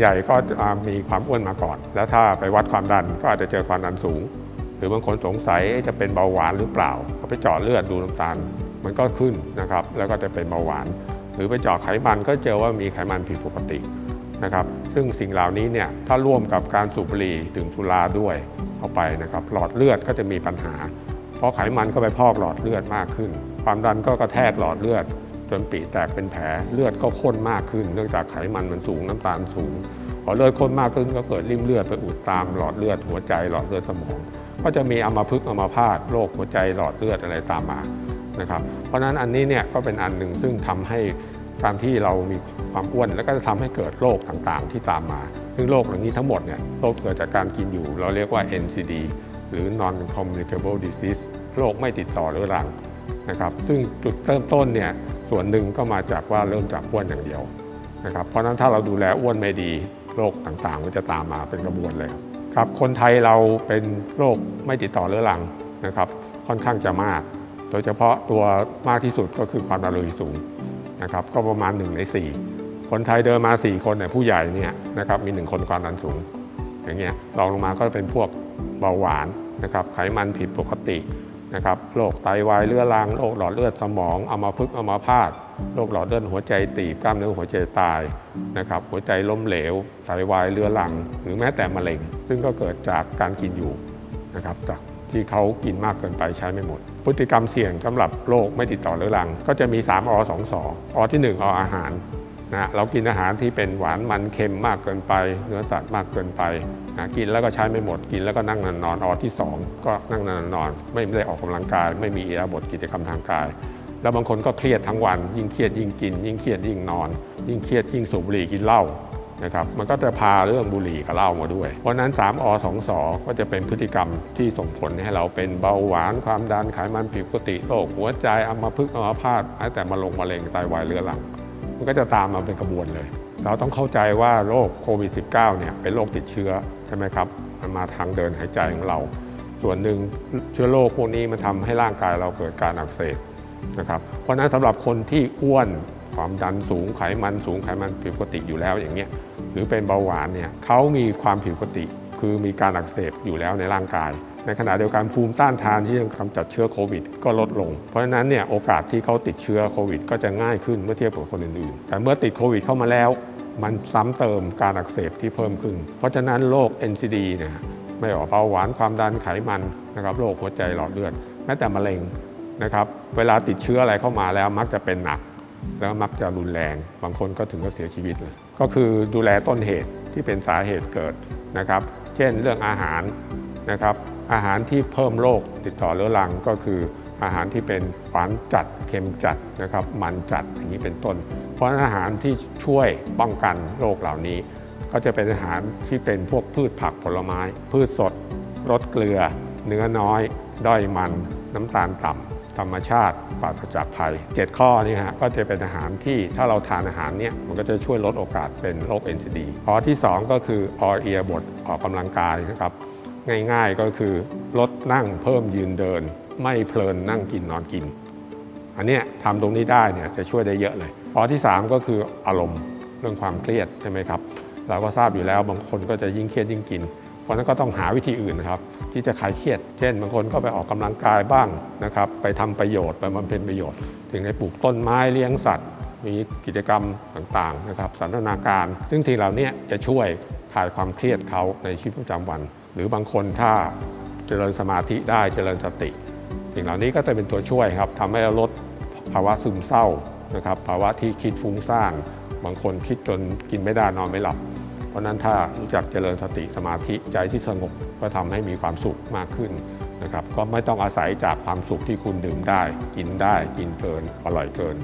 ใหญ่ก็มีความอ้วนมาก่อน แล้วถ้าไปวัดความดันก็อาจจะเจอความดันสูง หรือบางคนสงสัยจะเป็นเบาหวานหรือเปล่าก็ไปเจาะเลือดดูน้ำตาล มันก็ขึ้นนะครับ แล้วก็จะเป็นเบาหวาน หรือไปเจาะไขมันก็เจอว่ามีไขมันผิดปกตินะครับ ซึ่งสิ่งเหล่านี้เนี่ยถ้าร่วมกับการสูบบุหรี่ดื่มสุราด้วยเข้าไปนะครับ หลอดเลือดก็จะมีปัญหา เพราะไขมันก็ไปพอกหลอดเลือดมากขึ้น ความดันก็กระแทกหลอดเลือด จนปีแตกเป็นแผลเลือดก็ข้นมากขึ้น เนื่องจากไขมันมันสูงน้ำตาลสูงพอเลือดข้นมากขึ้นก็เกิดริ่มเลือดไปอุดตามหลอดเลือดหัวใจหลอดเลือดสมอง ก็จะมีอัมพฤกษ์อัมพาตโรคหัวใจหลอดเลือดอะไรตามมานะครับเพราะฉะนั้นอันนี้เนี่ยก็เป็นอันหนึ่งซึ่งทำให้การที่เรามีความอ้วนแล้วก็จะทำให้เกิดโรคต่างๆ ที่ตามมา ซึ่งโรคเหล่านี้ทั้งหมดเนี่ยโรคเกิดจากการกินอยู่ เราเรียกว่า NCD หรือ non communicable disease โรคไม่ติดต่อเรื้อรังนะครับซึ่งจุดเริ่มต้นเนี่ย ส่วนหนึ่งก็มาจากว่าเริ่มจากอ้วนอย่างเดียวนะครับเพราะฉะนั้นถ้าเราดูแลอ้วนไม่ดีโรคต่างๆก็จะตามมาเป็นกระบวนเลยครับคนไทยเราเป็นโรคไม่ติดต่อเรื้อรังนะครับ ค่อนข้างจะมาก โดยเฉพาะตัวมากที่สุดก็คือความดันโลหิตสูงนะครับก็ประมาณ1ใน4 คนไทยเดินมา 4 คนเนี่ยผู้ใหญ่เนี่ยนะครับมี 1 คนความดันสูง อย่างเงี้ยรองลงมาก็เป็นพวกเบาหวานนะครับไขมันผิดปกติ นะครับโรคไตวายเรื้อรังโรคหลอดเลือดสมองอัมาพฤกษ์อัมาพาตโรคหลอดเลือดหัวใจตีบกล้ามเนื้อหัวใจตายนะครับหัวใจล้มเหลวไตวายเรื้อรัง หรือแม้แต่มะเร็ง ซึ่งก็เกิดจากการกินอยู่นะครับจากที่เขากินมากเกินไปใช้ไม่หมด พฤติกรรมเสี่ยงสำหรับโรคไม่ติดต่อเรื้อรัง ก็จะมี 3อ2สออที่ 1 ออาหาร นะเรากินอาหารที่เป็นหวานมันเค็มมากเกินไป เนื้อสัตว์มากเกินไปนะกินแล้วก็ใช้ไม่หมดกินแล้วก็นั่งนอนนอนออที่ 2 ก็นั่งนอนนอน ไม่ได้ออกกำลังกาย ไม่มีอิริยาบถกิจกรรมทางกาย แล้วบางคนก็เครียดทั้งวัน ยิ่งเครียดยิ่งกิน ยิ่งเครียดยิ่งนอน ยิ่งเครียดยิ่งสูบบุหรี่กินเหล้านะครับมันก็จะพาเรื่องบุหรี่กับเหล้ามาด้วย เพราะนั้น 3อ2สอก็จะเป็นพฤติกรรมที่ส่งผลให้เราเป็นเบาหวานความดันไขมันผิดปกติโรคหัวใจอัมพฤกษ์อัมพาตแม้แต่มะลงมะเร็งไตวายเรื้อรัง มันก็จะตามมาเป็นกระบวนเลย เราต้องเข้าใจว่าโรคโควิด -19 เนี่ยเป็นโรคติดเชื้อใช่ไหมครับ มันมาทางเดินหายใจของเรา ส่วนหนึ่งเชื้อโรคพวกนี้มันทำให้ร่างกายเราเกิดการอักเสบนะครับเพราะนั้นสำหรับคนที่อ้วนความดันสูงไขมันสูงไขมันผิดปกติอยู่แล้วอย่างเงี้ยหรือเป็นเบาหวานเนี่ยเขามีความผิดปกติ คือมีการอักเสบอยู่แล้วในร่างกาย ในขณะเดียวกันภูมิต้านทานที่จะกำจัดเชื้อโควิด ก็ลดลง เพราะฉะนั้นเนี่ยโอกาสที่เขาติดเชื้อโควิด ก็จะง่ายขึ้นเมื่อเทียบกับคนอื่นๆ แต่เมื่อติดโควิดเข้ามาแล้ว มันซ้ำเติมการอักเสบที่เพิ่มขึ้น เพราะฉะนั้นโรค NCD เนี่ยไม่ออกเบาหวานความดันไขมันนะครับโรคหัวใจหลอดเลือดแม้แต่มะเร็งนะครับเวลาติดเชื้ออะไรเข้ามาแล้วมักจะเป็นหนัก แล้วมักจะรุนแรง บางคนก็ถึงกับเสียชีวิตเลยก็คือดูแลต้นเหตุที่เป็นสาเหตุเกิดนะครับ เช่นเรื่องอาหารนะครับ อาหารที่เพิ่มโรคติดต่อเรื้อรังก็คืออาหารที่เป็นหวานจัดเค็มจัดนะครับมันจัดอย่างนี้เป็นต้น เพราะอาหารที่ช่วยป้องกันโรคเหล่านี้ ก็จะเป็นอาหารที่เป็นพวกพืชผักผลไม้ พืชสดรสเกลือ เนื้อน้อย ด้อยมัน น้ำตาลต่ำธรรมชาติปราศจากภัย 7 ข้อนี้ฮะก็จะเป็นอาหารที่ถ้าเราทานอาหารเนี่ยมันก็จะช่วยลดโอกาสเป็นโรค NCD ข้อที่ 2 ก็คือออเอียบทออกกำลังกายนะครับ ง่ายๆก็คือลดนั่งเพิ่มยืนเดิน ไม่เพลินนั่งกินนอนกิน อันนี้ทำตรงนี้ได้เนี่ยจะช่วยได้เยอะเลยข้อที่ 3 ก็คืออารมณ์เรื่องความเครียดใช่ไหมครับเราก็ทราบอยู่แล้วบางคนก็จะยิ่งเครียดยิ่งกิน เพราะนั้นก็ต้องหาวิธีอื่นนะครับ ที่จะคลายเครียด เช่น บางคนก็ไปออกกำลังกายบ้างนะครับ ไปทำประโยชน์ไปบำเพ็ญประโยชน์ ถึงได้ปลูกต้นไม้เลี้ยงสัตว์ มีกิจกรรมต่างๆนะครับ สันทนาการ ซึ่งสิ่งเหล่านี้จะช่วยคลายความเครียดเขาในชีวิตประจำวัน หรือบางคนถ้าเจริญสมาธิได้เจริญสติ สิ่งเหล่านี้ก็จะเป็นตัวช่วยครับทำให้ลดภาวะซึมเศร้านะครับภาวะที่คิดฟุ้งซ่านบางคนคิดจนกินไม่ได้นอนไม่หลับ เพราะนั้นถ้ารู้จักเจริญสติสมาธิใจที่สงบก็ทำให้มีความสุขมากขึ้นนะครับก็ไม่ต้องอาศัยจากความสุขที่คุณดื่มได้ กินได้กินเกินอร่อยเกิน